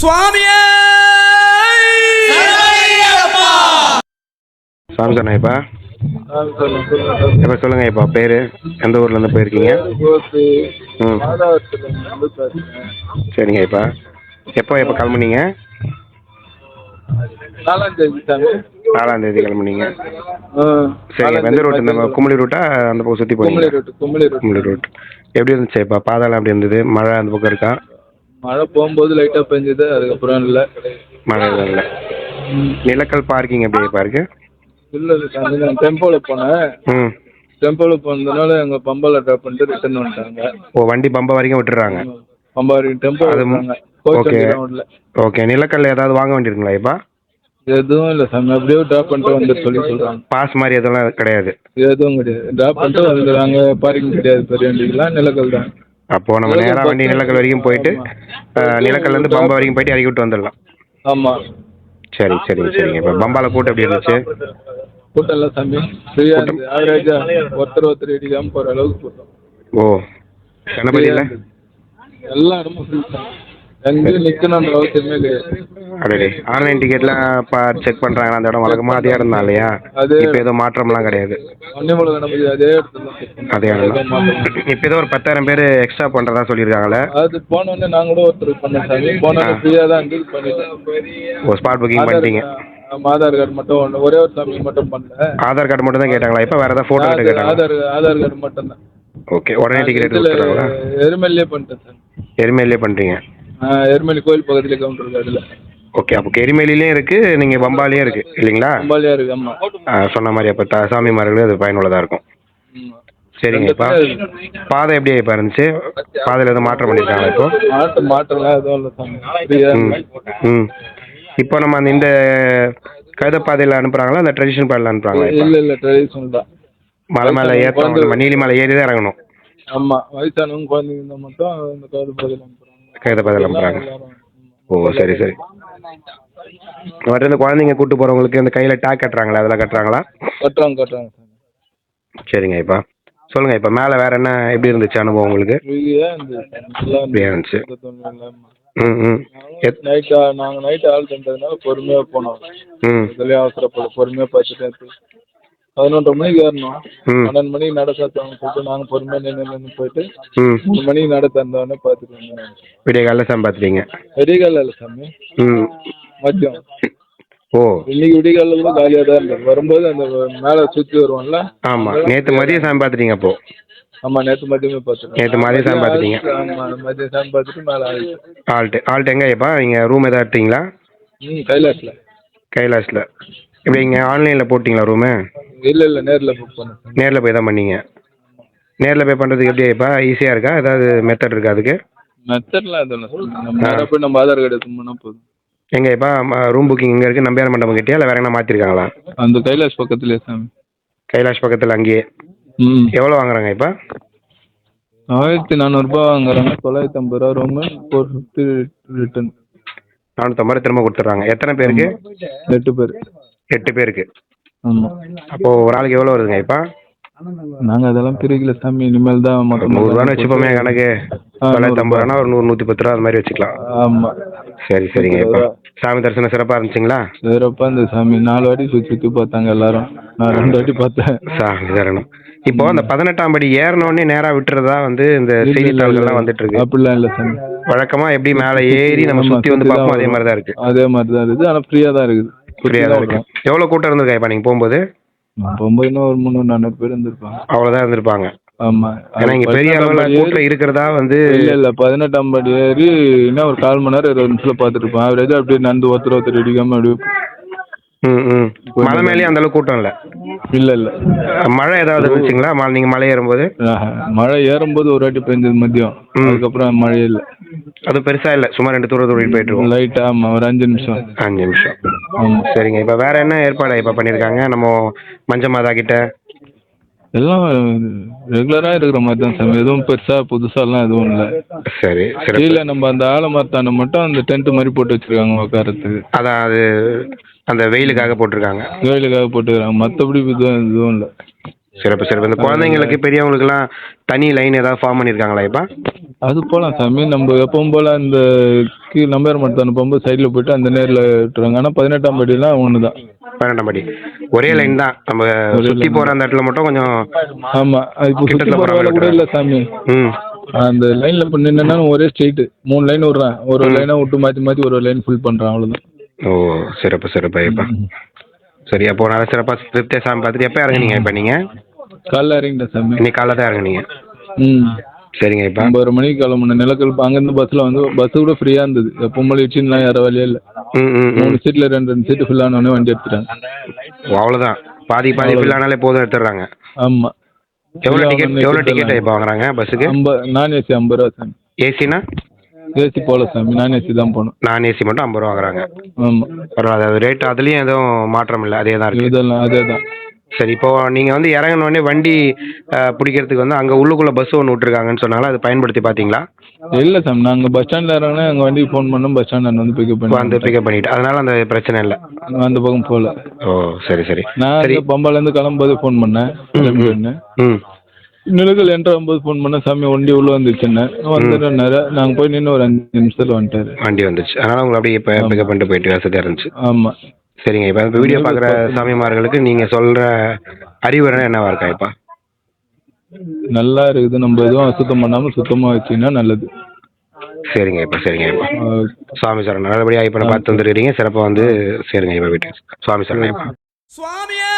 சுவாமியே! சாமி இப்போ. இப்போ சொல்லுங்க இப்போ பேர். எந்த ஊர்ல இருந்து போயிருக்கீங்க? ம். சரிங்க இப்போ. எப்போ எப்போ கிளம்புனீங்க? நாலாம் தேதி கிளம்புனீங்க. நாலாம் எந்த ரூட் இந்த கும்பலி ரூட்டா அந்த பக்கம் சுற்றி ரோட்டு கும்பலி ரூட் எப்படி இருந்துச்சு இப்போ? பாதாளம் எப்படி இருந்தது? மழை அந்த பக்கம் இருக்கா? மழை போகும்போது லைட்டாக பெஞ்சது அதுக்கப்புறம் இல்லை. மழை இல்லை நிலக்கல் பார்க்கிங் எப்படி பாருக்கு இல்லை நான் டெம்போவில் போனேன். டெம்போவில் போனதுனால எங்கள் பம்பாவில் ட்ராப் பண்ணிட்டு ரிட்டர்ன் வந்துட்டாங்க. ஓ வண்டி பம்பை வரைக்கும் விட்டுறாங்க பம்பா வரைக்கும் டெம்போ ஓகே ஓகே நிலக்கல் ஏதாவது வாங்க வேண்டியிருக்குங்களா இப்போ? எதுவும் இல்லை சாமி அப்படியே ட்ராப் பண்ணிட்டு வந்து சொல்லி சொல்கிறாங்க பாஸ் மாதிரி எதுவும் கிடையாது. எதுவும் கிடையாது. ட்ராப் பண்ணிட்டு வந்துடுறாங்க. பார்க்கிங் கிடையாது. பெரிய வண்டிக்கெலாம் நிலக்கல் தான். அப்போ நம்ம நேரா வண்டி நிலக்கல் வரைக்கும் போயிட்டு நிலக்கல்ல இருந்து பம்பை வரைக்கும் போயிட்டு இறக்கி விட்டு வந்துடலாம். ஆமாம் சரி சரிங்க சரிங்க. இப்போ பம்பால கூட்டம் எப்படி இருந்துச்சு? கூட்டம் இல்லை சாமி. ஃப்ரீயாக இருந்தது ஆவரேஜாக ஒருத்தர் ஒருத்தர் இடிக்காமல் போகிற அளவுக்கு கூட்டம். ஓ கணபதியில்? எல்லா இடமும் ஃப்ரீ சாமி எங்கேயும் நிற்கணுன்ற அவசியமே கிடையாது. அடடே. ஆன்லைன் டிக்கெட்லாம் இப்போ செக் பண்ணுறாங்க அந்த இடம் வழக்கமாக அதே இடம் தான் இல்லையா? இப்போ எதுவும் மாற்றம்லாம் கிடையாது. அதே தான் பண்ணோம். இடம் இல்லை. இப்போ ஏதோ ஒரு பத்தாயிரம் பேர் எக்ஸ்ட்ரா பண்ணுறதா சொல்லியிருக்காங்களே அது போனோடனே நான் கூட ஒருத்தர் போனோடனே ஃப்ரீயாக தான் பண்ணிட்டேன். ஓ ஸ்பாட் புக்கிங் பண்ணிட்டீங்க. ஆதார் கார்டு மட்டும் ஒன்று ஒரே ஒரு சாமி மட்டும் பண்ணேன் ஆதார் கார்டு மட்டும் தான் கேட்டாங்களா? இப்போ வேறு ஏதாவது ஃபோட்டோ கிட்ட கேட்டாங்களா? ஆதார் ஆதார் கார்டு மட்டும் தான். ஓகே உடனே டிக்கெட் எடுத்து கொடுத்துறாங்களா எருமெல்லே பண்ணிட்டேன் சார் எரிமேலிலே பண்ணுறீங்க எருமெல்லி கோயில் பக்கத்துல கவுண்டர் இருக்கு அதில் ஓகே அப்போ எரிமேலிலையும் இருக்குது நீங்கள் பம்பாலையும் இருக்குது இல்லைங்களா? அம்பாலியாக இருக்கு ஆமாம் ஆ, சொன்ன மாதிரி அப்போ த சாமிமார்களுக்கு அது பயனுள்ளதாக இருக்கும். சரிங்கப்பா பாதை எப்படி இப்போ இருந்துச்சு? பாதையில் எதுவும் மாற்றம் பண்ணியிருக்காங்களா இப்போ? மாற்றம் மாற்றம்லாம் எதுவும் இல்லை சாமி. ம் ம். இப்போ நம்ம அந்த இந்த கழுத பாதையில் அனுப்புகிறாங்களா அந்த ட்ரெடிஷனல் பாதையில் அனுப்புகிறாங்களா இப்போ? இல்லை இல்லை ட்ரெடிஷ்னல் தான். மலை மேலே ஏற்றணும் நம்ம நீலி மலை ஏறி தான் இறங்கணும். ஆமாம் வயசானவங்க குழந்தைங்க மட்டும் இந்த கோயில் பக்கத்தில் அனுப்புகிறாங்க கழுத பாதையில் அனுப்புகிறாங்க எல்லாரும் ஓ சரி சரி. மற்ற இந்த குழந்தைங்க கூட்டு போகிறவங்களுக்கு இந்த கையில் டேக் கட்டுறாங்களா அதெல்லாம் கட்டுறாங்களா? கட்டுறாங்க கட்டுறாங்க சரிங்க இப்போ சொல்லுங்கள் இப்போ மேலே வேறு என்ன எப்படி இருந்துச்சு அனுபவம் உங்களுக்கு? ஃப்ரீயாக இருந்துச்சு. ம் ம். நைட்டு நாங்கள் நைட்டு ஆள் தந்ததுனால பொறுமையாக போனோம். ம். அவசரப்பட பொறுமையாக பார்த்துட்டு பதினொன்றரை மணிக்கு ஏறணும். பன்னெண்டு மணிக்கு நட சாத்தவங்க சொல்லிட்டு நாங்கள் பொறுமையாக நின்று நின்று போயிட்டு மூணு மணிக்கு நட தந்தோடனே பார்த்துட்டு விடிய காலைல சம்பாத்துறீங்க விடிகால இல்லை சாமி. ம். மதியம் ஓ. இன்னைக்கு விடிகாலில் கூட காலியாக தான் இருந்தது வரும்போது அந்த மேலே சுற்றி வருவோம்ல. ஆமாம் நேற்று மதியம் சாமி பார்த்துட்டீங்க அப்போ. ஆமாம் நேற்று மதியமே பார்த்துட்டோம் நேற்று மதியம் சாமி பார்த்துட்டீங்க ஆமாம் மதியம் சாமி பார்த்துட்டு மேலே ஆயிடுச்சு ஆல்ட்டு ஆல்ட்டு எங்கேப்பா நீங்கள் ரூம் எதாவது எடுத்தீங்களா? ம் கைலாஸில் கைலாஸில் இப்படி இங்கே ஆன்லைனில் போட்டிங்களா ரூமு இல்லை இல்லை நேரில் புக் பண்ணேன் நேரில் போய் தான் பண்ணீங்க. நேரில் போய் பண்ணுறதுக்கு எப்படிப்பா ஈஸியாக இருக்கா? ஏதாவது மெத்தட் இருக்கா அதுக்கு? மெத்தட்லாம் எதுவும் இல்லை நம்ம நேராக போய் நம்ம ஆதார் கார்டு எடுத்து போதும். எங்கேப்பா ரூம் புக்கிங் இங்கே இருக்குது நம்பியார் மண்டபம் கிட்டே இல்லை வேற என்ன மாற்றிருக்காங்களா அந்த கைலாஷ் பக்கத்துலேயே சாமி கைலாஷ் பக்கத்தில் அங்கேயே? ம். எவ்வளோ வாங்குறாங்க இப்போ? ஆயிரத்தி நானூறுபா வாங்குறாங்க. தொள்ளாயிரத்தி ஐம்பது ரூபா ரூமு ஃபோர் ஃபிஃப்டி ரிட்டன் நானூற்றம்பது திரும்ப கொடுத்துட்றாங்க. எத்தனை பேருக்கு? எட்டு பேர். எட்டு பேருக்கு. ஆமாம் அப்போது ஒரு ஆளுக்கு எவ்வளோ வருதுங்க இப்போ? நாங்கள் அதெல்லாம் பிரிக்கல சாமி. இனிமேல் தான் மொத்தம் நூறுரூவான்னு வச்சுப்போமே கணக்கு. தொள்ளாயிரத்தி ஐம்பது ரூபா. ஒரு நூறு நூற்றி பத்து ரூபா அது மாதிரி வச்சுக்கலாம். ஆமாம் சரி சரிங்க. இப்போ சாமி தரிசனம் சிறப்பாக இருந்துச்சுங்களா? சிறப்பாக இந்த சாமி. நாலு வாட்டி சுற்றி சுற்றி பார்த்தாங்க எல்லாரும். நான் ரெண்டு வாட்டி பார்த்தேன். சாமி தரணும் இப்போ அந்த பதினெட்டாம் படி ஏறினோடனே நேராக விட்டுறதா வந்து இந்த செய்தித்தாள்கள்லாம் வந்துட்டு இருக்கு. அப்படிலாம் இல்லை சாமி. வழக்கமாக எப்படி மேலே ஏறி நம்ம ஆமா, சுற்றி வந்து சுத்தி தான் பார்ப்போம் அதே. மாதிரி தான் இருக்கு. அதே மாதிரி தான் இருக்குது. ஆனால் ஃப்ரீயாக தான் இருக்குது. ஃப்ரீயாக தான் இருக்கு. எவ்வளோ கூட்டம் இருந்திருக்கா இப்போ நீங்கள் போகும்போது? இன்னும் ஒரு முந்நூறு நானூறு பேர் இருந்திருப்பாங்க. அவ்வளோதான் இருந்திருப்பாங்க. ஏன்னா இங்கே பெரிய அளவில் கூட்டம் இருக்கிறதா வந்து இல்லை இல்லை. பதினெட்டாம் படி ஏறி இன்னும் ஒரு கால் மணி நேரம் இருபது நிமிஷத்தில் பார்த்துட்டு இருப்பேன் ஆவரேஜாக அப்படியே நடந்து ஒருத்தர் ஒருத்தர் இடிக்காமல் அப்படியே மலை மேலேயும் அந்த அளவுக்கு கூட்டம் இல்லை? இல்லை இல்லை. மழை ஏதாவது இருந்துச்சுங்களா ம- நீங்க மலை ஏறும்போது? மழை ஏறும்போது ஒரு வாட்டி பெஞ்சது மதியம். அதுக்கப்புறம் இல்லை. அது பெருசா இல்லை. சும்மா ரெண்டு தூரம் தூரம் போயிட்டு இருக்கோம் லைட்டாக ஆமாம் ஒரு அஞ்சு நிமிஷம். அஞ்சு நிமிஷம். ஆமாம் சரிங்க. இப்போ வேற என்ன ஏற்பாடு இப்போ பண்ணியிருக்காங்க நம்ம மஞ்ச மாதா கிட்ட? எல்லாம் ரெகுலராக இருக்கிற மாதிரி தான் சாமி. எதுவும் பெருசாக புதுசாலாம் எதுவும் இல்லை. சரி சிறப்பு. கீழே நம்ம அந்த ஆலமரத்தாண்ட மட்டும் அந்த டென்ட் மாதிரி போட்டு வச்சிருக்காங்க உட்காரத்துக்கு அதான் அது அந்த வெயிலுக்காக போட்டிருக்காங்க. கோயிலுக்காக போட்டுக்கிறாங்க. மற்றபடி எதுவும் இல்லை. சிறப்பு சிறப்பு. இந்த குழந்தைங்களுக்கு பெரியவங்களுக்குலாம் தனி லைன் ஏதாவது ஃபார்ம் பண்ணியிருக்காங்களா இப்போ? அது போகலாம் சாமி. நம்ம எப்பவும் போல் இந்த கீ நம்பர் மட்டும் போகும்போது சைடில் போயிட்டு அந்த நேரில் விட்டுருவாங்க. ஆனால் பதினெட்டாம் படிலாம் ஒன்று தான் பன்னெண்டாம் படி. ஒரே லைன் தான். நம்ம சுற்றி போகிற அந்த இடத்துல மட்டும் கொஞ்சம் ஆமாம் இப்போ சுற்றி போகிற வேலை கூட இல்லை சாமி. ம். அந்த லைனில் இப்போ நின்னா ஒரே ஸ்ட்ரெயிட்டு மூணு லைன் விட்றேன். ஒரு ஒரு லைனாக விட்டு மாற்றி மாற்றி ஒரு ஒரு லைன் ஃபில் பண்ணுறேன் அவ்வளோதான் ஓ சிறப்பு சிறப்பு ஐயப்பா. சரி அப்போ நல்லா சிறப்பாக திருப்தியாக சாமி பார்த்துட்டு எப்போ இறங்குனீங்க இப்போ நீங்கள் காலைல இறங்கிட்டேன் சாமி. இன்னைக்கு காலைல தான் இறங்குனீங்க? ம். சரிங்க ஐப்பா ஒம்பது மணிக்கு கிளம்புனேன். நிலக்கல் அங்கேருந்து பஸ்ஸில் வந்து பஸ் கூட ஃப்ரீயாக இருந்தது. போல இடிச்சுலாம் யார வழியே இல்லை. மூணு சீட்டில் ரெண்டு ரெண்டு சீட்டு ஃபில் ஆனோடனே வண்டி எடுத்துட்டாங்க. அவ்வளோதான் பாதி பாதி ஃபில் ஆனாலே போதும் எடுத்துடுறாங்க. ஆமாம் எவ்வளோ டிக்கெட் எவ்வளோ டிக்கெட் இப்போ வாங்குறாங்க பஸ்ஸுக்கு ஐம்ப நான் ஏசி ஐம்பது ரூபா சாமி. ஏசினா? ஏசி போகல சாமி. நான் ஏசி தான் போகணும். நான் ஏசி மட்டும் ஐம்பது ரூபா வாங்குறாங்க. ஆமாம் பரவாயில்ல. ரேட் அதுலேயும் எதுவும் மாற்றம் இல்லை. அதே தான் இருக்குது இதெல்லாம் அதே தான் சரி இப்போ நீங்கள் வந்து இறங்கினோடனே வண்டி பிடிக்கிறதுக்கு வந்து அங்கே உள்ளுக்குள்ளே பஸ் ஒன்று விட்ருக்காங்கன்னு சொன்னாங்களா? அது பயன்படுத்தி பார்த்தீங்களா? இல்லை சாமி நாங்கள் பஸ் ஸ்டாண்டில் இறங்கினா எங்கள் வண்டிக்கு ஃபோன் பண்ணோம் பஸ் ஸ்டாண்ட் வந்து பிக்கப் இப்போ வந்து பண்ணி பிக்கப் பண்ணிட்டு. அதனால அந்த பிரச்சனை இல்லை. அந்த பக்கம் போகல ஓ சரி சரி. நான் சரி. பம்பாலேருந்து கிளம்பும்போது ஃபோன் பண்ணேன். ம் நிலக்கல் என்ட்ரு ஆகும்போது ஃபோன் பண்ணேன். சாமி வண்டி உள்ள வந்துச்சுன்னு வந்துடுறாரு நாங்கள் போய் நின்று ஒரு அஞ்சு நிமிஷத்தில் வந்துட்டாரு. வண்டி வந்துச்சு. அதனால உங்களை அப்படியே இப்போ பிக்கப் பண்ணிட்டு போயிட்டு வசதியாக இருந்துச்சு. ஆமாம் சரிங்க இப்போ இப்போ வீடியோ பார்க்குற சாமிமார்களுக்கு நீங்கள் சொல்கிற அறிவுரை என்னவா இருக்கா இப்போ? நல்லா இருக்குது. நம்ம எதுவும் அசுத்தம் பண்ணாமல் சுத்தமாக வச்சிங்கன்னா நல்லது. சரிங்க இப்போ சரிங்க இப்போ. சுவாமி சரணம். நல்லபடியாக இப்போ பார்த்து வந்துருக்கீங்க சிறப்பாக வந்து சேருங்க இப்போ வீட்டுக்கு. சுவாமி சரணம் இப்போ. சுவாமியே!